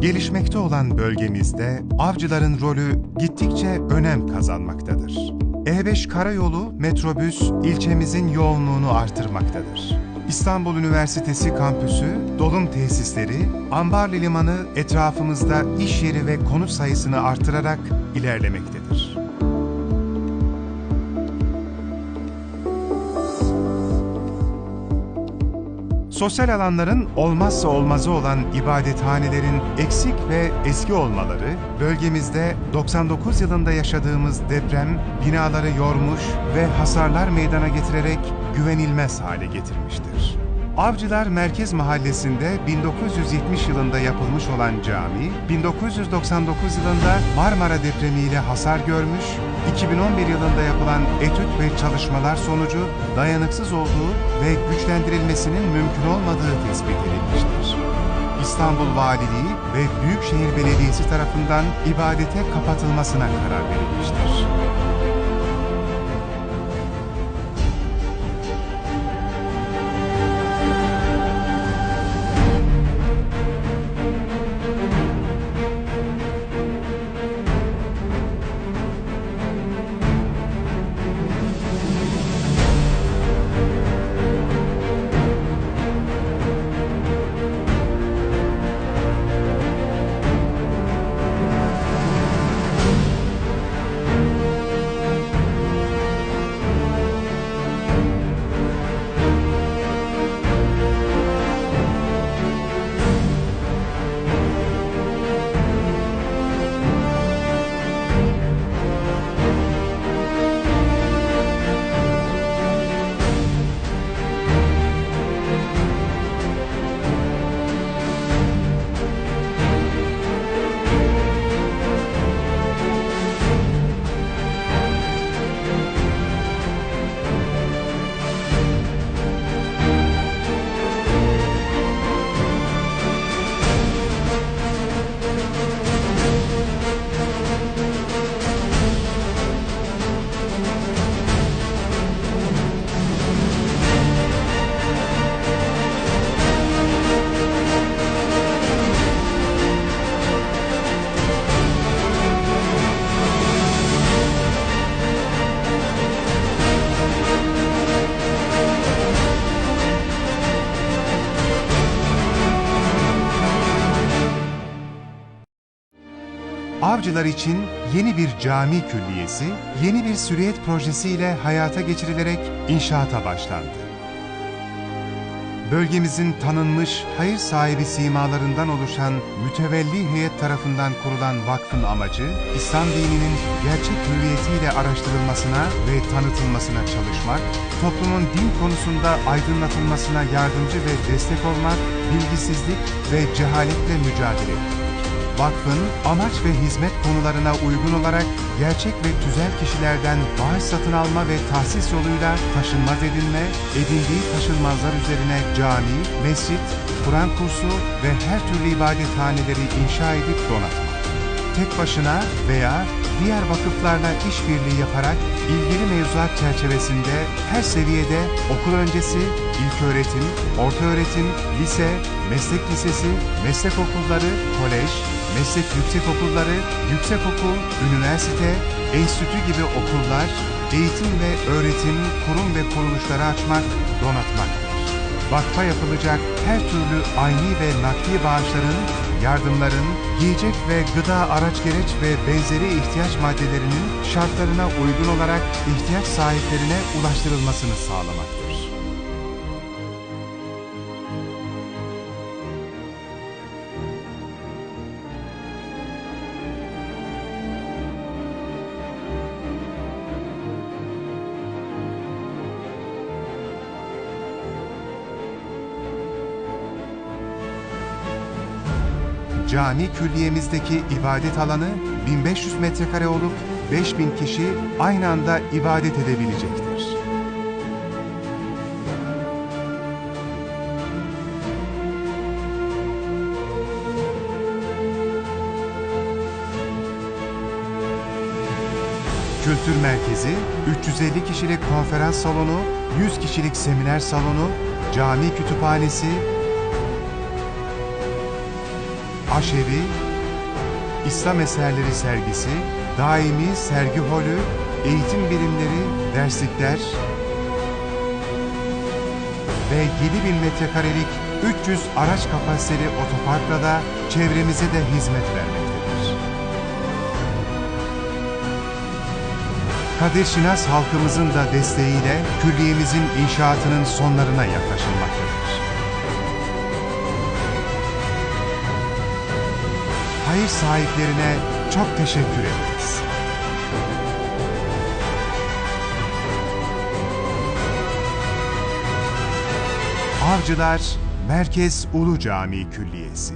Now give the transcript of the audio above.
Gelişmekte olan bölgemizde avcıların rolü gittikçe önem kazanmaktadır. E5 karayolu metrobüs ilçemizin yoğunluğunu artırmaktadır. İstanbul Üniversitesi kampüsü, dolum tesisleri, Ambarlı Limanı etrafımızda iş yeri ve konut sayısını artırarak ilerlemektedir. Sosyal alanların olmazsa olmazı olan ibadethanelerin eksik ve eski olmaları, bölgemizde 99 yılında yaşadığımız deprem binaları yormuş ve hasarlar meydana getirerek güvenilmez hale getirmiştir. Avcılar Merkez Mahallesi'nde 1970 yılında yapılmış olan cami, 1999 yılında Marmara depremiyle hasar görmüş, 2011 yılında yapılan etüt ve çalışmalar sonucu dayanıksız olduğu ve güçlendirilmesinin mümkün olmadığı tespit edilmiştir. İstanbul Valiliği ve Büyükşehir Belediyesi tarafından ibadete kapatılmasına karar verilmiştir. Avcılar için yeni bir cami külliyesi, yeni bir süriyet projesiyle hayata geçirilerek inşaata başlandı. Bölgemizin tanınmış hayır sahibi simalarından oluşan mütevelli heyet tarafından kurulan vakfın amacı, İslam dininin gerçek hüviyetiyle araştırılmasına ve tanıtılmasına çalışmak, toplumun din konusunda aydınlatılmasına yardımcı ve destek olmak, bilgisizlik ve cehaletle mücadele etmek. Vakfın amaç ve hizmet konularına uygun olarak gerçek ve tüzel kişilerden bağış satın alma ve tahsis yoluyla taşınmaz edinme, edindiği taşınmazlar üzerine cami, mescit, Kur'an kursu ve her türlü ibadethaneleri inşa edip donatmak. Tek başına veya diğer vakıflarla işbirliği yaparak ilgili mevzuat çerçevesinde her seviyede okul öncesi, ilköğretim, ortaöğretim, lise, meslek lisesi, meslek okulları, kolej, meslek yüksek okulları, yüksekokul, üniversite, enstitü gibi okullar, eğitim ve öğretim, kurum ve kuruluşları açmak, donatmaktır. Vakfa yapılacak her türlü ayni ve nakdi bağışların, yardımların, yiyecek ve gıda araç gereç ve benzeri ihtiyaç maddelerinin şartlarına uygun olarak ihtiyaç sahiplerine ulaştırılmasını sağlamaktır. Cami külliyemizdeki ibadet alanı 1500 metrekare olup 5000 kişi aynı anda ibadet edebilecektir. Kültür merkezi, 350 kişilik konferans salonu, 100 kişilik seminer salonu, cami kütüphanesi, aşevi, İslam eserleri sergisi, daimi sergi holü, eğitim birimleri, derslikler ve 7000 metrekarelik 300 araç kapasiteli otoparkla da çevremize de hizmet vermektedir. Kadir Şinas halkımızın da desteğiyle külliyemizin inşaatının sonlarına yaklaşılmaktadır. Hayır sahiplerine çok teşekkür ederiz. Avcılar Merkez Ulu Cami Külliyesi